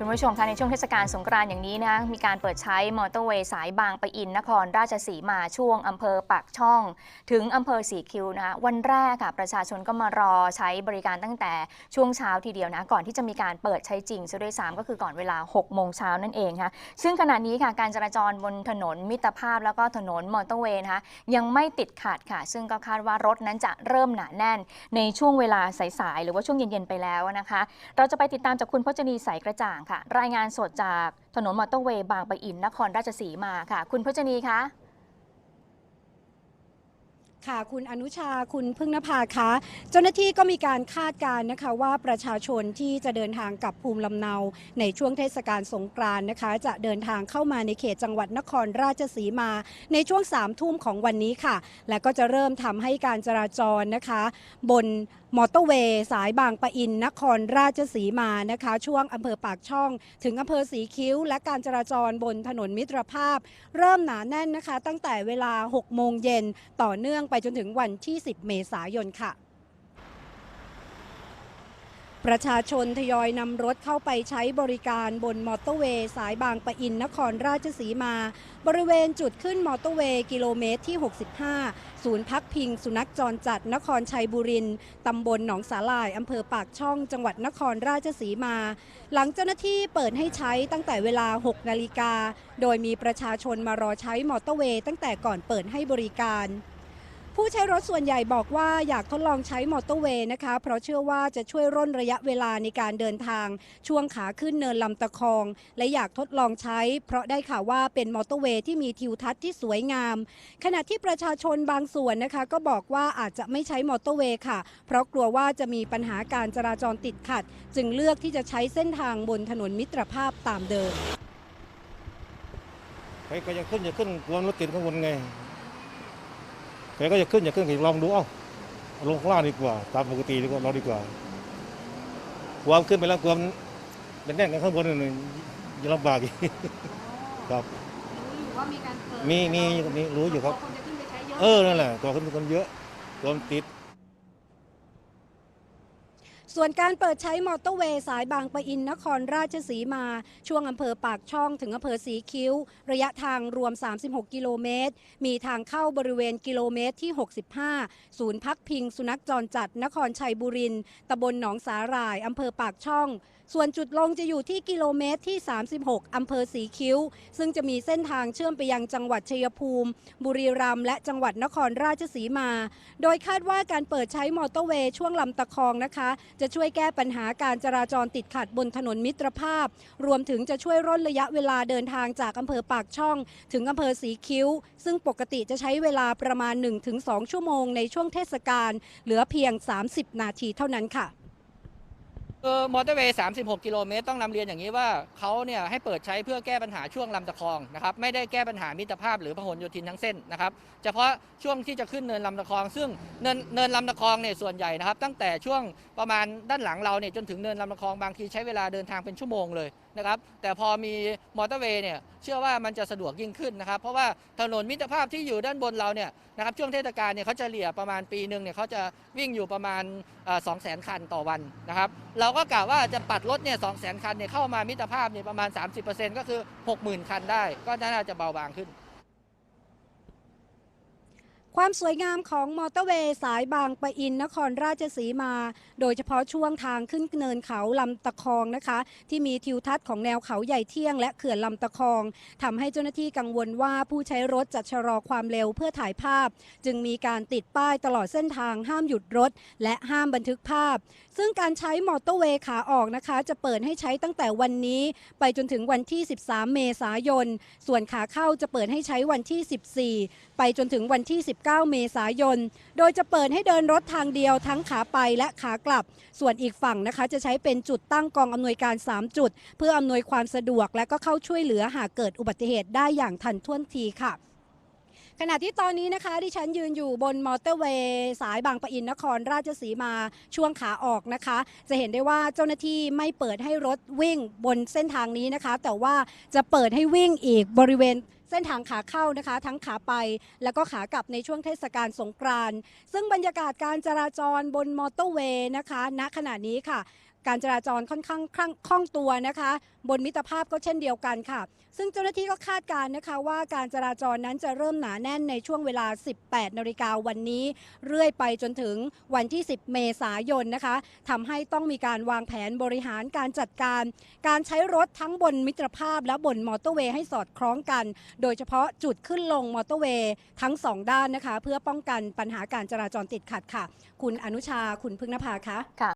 คุณผู้ชมคะในช่วงเทศกาลสงกรานต์อย่างนี้นะมีการเปิดใช้มอเตอร์เวย์สายบางปะอินนครราชสีมาช่วงอำเภอปากช่อง ถึงอำเภอสีคิวนะวันแรกค่ะประชาชนก็มารอใช้บริการตั้งแต่ช่วงเช้าทีเดียวนะก่อนที่จะมีการเปิดใช้จริงซะด้วยซ้ำก็คือก่อนเวลา 6 โมงเช้านั่นเองค่ะซึ่งขณะนี้ค่ะการจราจรบนถนนมิตรภาพแล้วก็ถนนมอเตอร์เวย์นะคะยังไม่ติดขัดค่ะ ซึ่งก็คาดว่ารถนั้นจะเริ่มหนาแน่น ในช่วงเวลาสายๆหรือว่าช่วงเย็นๆไปแล้วนะคะ เราจะไปติดตามจากคุณพจนีสายกระจ่างค่ะ รายงานสดจากถนนมอเตอร์เวย์บางปะอินนครราชสีมาค่ะ คุณพจนีคะค่ะคุณอนุชาคุณพึ่งนภาคะเจ้าหน้าที่ก็มีการคาดการณ์นะคะว่าประชาชนที่จะเดินทางกลับภูมิลำเนาในช่วงเทศกาลสงกรานนะคะ จะเดินทางเข้ามาในเขตจังหวัดนครราชสีมา ในช่วง3ามทุ่มของวันนี้ค่ะ และก็จะเริ่มทำให้การจราจรนะคะ บนมอเตอร์เวย์สายบางปะอิน นครราชสีมานะคะ ช่วงอำเภอปากช่อง ถึงอำเภอสีคิ้ว และการจราจรบนถนนมิตรภาพ เริ่มหนาแน่นนะคะ ตั้งแต่เวลา 6 โมงเย็นต่อเนื่องไปจนถึงวันที่ 10 เมษายนค่ะ ประชาชนทยอยนำรถเข้าไปใช้บริการบนมอเตอร์เวย์สายบางปะอินนครราชสีมา บริเวณจุดขึ้นมอเตอร์เวย์กิโลเมตรที่ 65 ศูนย์พักพิงสุนัขจรจัดนครชัยบุรินทร์ตำบลหนองสาลายอำเภอปากช่องจังหวัดนครราชสีมา หลังเจ้าหน้าที่เปิดให้ใช้ตั้งแต่เวลา 6 นาฬิกา โดยมีประชาชนมารอใช้มอเตอร์เวย์ตั้งแต่ก่อนเปิดให้บริการ ผู้ใช้รถส่วนใหญ่บอกว่าอยากทดลองใช้มอเตอร์เวย์นะคะ เพราะเชื่อว่าจะช่วยร่นระยะเวลาในการเดินทาง ช่วงขาขึ้นเนินลำตะคอง และอยากทดลองใช้ เพราะได้ข่าวว่าเป็นมอเตอร์เวย์ที่มีทิวทัศน์ที่สวยงาม ขณะที่ประชาชนบางส่วนนะคะ ก็บอกว่าอาจจะไม่ใช้มอเตอร์เวย์ค่ะ เพราะกลัวว่าจะมีปัญหาการจราจรติดขัด จึงเลือกที่จะใช้เส้นทางบนถนนมิตรภาพตามเดิมใครก็จะขึ้นจะขึ้นกลัวรถติดข้างบนไง ใครก็จะขึ้นจะขึ้นก็ลองดูเอ้าเอาลงข้างล่างดีกว่า ตามปกติดีกว่าเราดีกว่ากลัวขึ้นไปแล้วกลัวมันเป็นแน่นกันข้างบนนี่ยังลำบากอีกครับมีมีมีรู้อยู่ครับ เออนั่นแหละกลัวขึ้นคนเยอะกลัวมันติด ส่วนการเปิดใช้มอเตอร์เวย์สายบางปะอินนครราชสีมา ช่วงอำเภอปากช่องถึงอำเภอสีคิ้ว ระยะทางรวม 36 กิโลเมตร มีทางเข้าบริเวณกิโลเมตรที่ 65 ศูนย์พักพิง สุนัขจรจัดนครชัยบุรินต์ตำบลหนองสาหร่ายอำเภอปากช่อง ส่วนจุดลงจะอยู่ที่กิโลเมตรที่ 36 อำเภอสีคิ้ว ซึ่งจะมีเส้นทางเชื่อมไปยังจังหวัดชัยภูมิ บุรีรัมย์และจังหวัดนครราชสีมา โดยคาดว่าการเปิดใช้มอเตอร์เวย์ช่วงลำตะคองนะคะจะช่วยแก้ปัญหาการจราจรติดขัดบนถนนมิตรภาพ รวมถึงจะช่วยร่นระยะเวลาเดินทางจากอำเภอปากช่อง ถึงอำเภอสีคิ้ว ซึ่งปกติจะใช้เวลาประมาณ 1-2 ชั่วโมงในช่วงเทศกาลเหลือเพียง 30 นาทีเท่านั้นค่ะ คือมอเตอร์เวย์ 36 กิโลเมตร ต้องนำเรียนอย่างนี้ว่าเขาเนี่ยให้เปิดใช้เพื่อแก้ปัญหาช่วงลำตะคองนะครับ ไม่ได้แก้ปัญหามิตรภาพหรือพหลโยธินทั้งเส้นนะครับ เฉพาะช่วงที่จะขึ้นเนินลำตะคอง ซึ่งเนินเนินลำตะคองเนี่ยส่วนใหญ่นะครับ ตั้งแต่ช่วงประมาณด้านหลังเราเนี่ยจนถึงเนินลำตะคองบางทีใช้เวลาเดินทางเป็นชั่วโมงเลย นะครับแต่พอมีมอเตอร์เวย์เนี่ยเชื่อว่ามันจะสะดวกยิ่งขึ้นนะครับ เพราะว่าถนนมิตรภาพที่อยู่ด้านบนเราเนี่ยนะครับช่วงเทศกาลเนี่ยเขาจะเหลี่ยประมาณปีหนึ่งเนี่ยเขาจะวิ่งอยู่ประมาณสองแสนคันต่อวันนะครับเราก็กะว่าจะปัดรถเนี่ยสองแสนคันเนี่ยเข้ามามิตรภาพเนี่ยประมาณ 30%ก็คือ 60,000 คันได้ ก็น่าจะเบาบางขึ้น ความสวยงามของมอเตอร์เวย์สายบางปะอินนครราชสีมา โดยเฉพาะช่วงทางขึ้นเนินเขาลำตะคองนะคะ ที่มีทิวทัศน์ของแนวเขาใหญ่เที่ยงและเขื่อนลำตะคองทำให้เจ้าหน้าที่กังวลว่าผู้ใช้รถจะชะลอความเร็วเพื่อถ่ายภาพ จึงมีการติดป้ายตลอดเส้นทางห้ามหยุดรถ และห้ามบันทึกภาพ ซึ่งการใช้มอเตอร์เวย์ขาออกนะคะ จะเปิดให้ใช้ตั้งแต่วันนี้ ไปจนถึงวันที่ 13 เมษายน ส่วนขาเข้าจะเปิดให้ใช้วันที่ 14 ไปจนถึงวันที่ 19 9 เมษายน โดยจะเปิดให้เดินรถทางเดียวทั้งขาไปและขากลับ ส่วนอีกฝั่งนะคะจะใช้เป็นจุดตั้งกองอำนวยการ 3 จุด เพื่ออำนวยความสะดวกและก็เข้าช่วยเหลือหากเกิดอุบัติเหตุได้อย่างทันท่วงทีค่ะ ขณะที่ตอนนี้นะคะที่ฉันยืนอยู่บนมอเตอร์เวย์สายบางปะอินนครราชสีมาช่วงขาออกนะคะ จะเห็นได้ว่าเจ้าหน้าที่ไม่เปิดให้รถวิ่งบนเส้นทางนี้นะคะ แต่ว่าจะเปิดให้วิ่งอีกบริเวณเส้นทางขาเข้านะคะ ทั้งขาไป แล้วก็ขากลับในช่วงเทศกาลสงกรานต์ซึ่งบรรยากาศการจราจรบนมอเตอร์เวย์นะคะ ณขณะนี้ค่ะ การจราจรค่อนข้างคล่องคล่องตัวนะคะ บนมิตรภาพก็เช่นเดียวกันค่ะ ซึ่งเจ้าหน้าที่ก็คาดการณ์นะคะ ว่าการจราจรนั้นจะเริ่มหนาแน่นในช่วงเวลา 18นาฬิกาวันนี้ เรื่อยไปจนถึงวันที่ 10 เมษายนนะคะทำให้ต้องมีการวางแผนบริหารการจัดการ การใช้รถทั้งบนมิตรภาพและบนมอเตอร์เวย์ให้สอดคล้องกัน โดยเฉพาะจุดขึ้นลงมอเตอร์เวย์ทั้งสองด้านนะคะ เพื่อป้องกันปัญหาการจราจรติดขัดค่ะ คุณอนุชาคุณพึ่งนภาคะค่ะ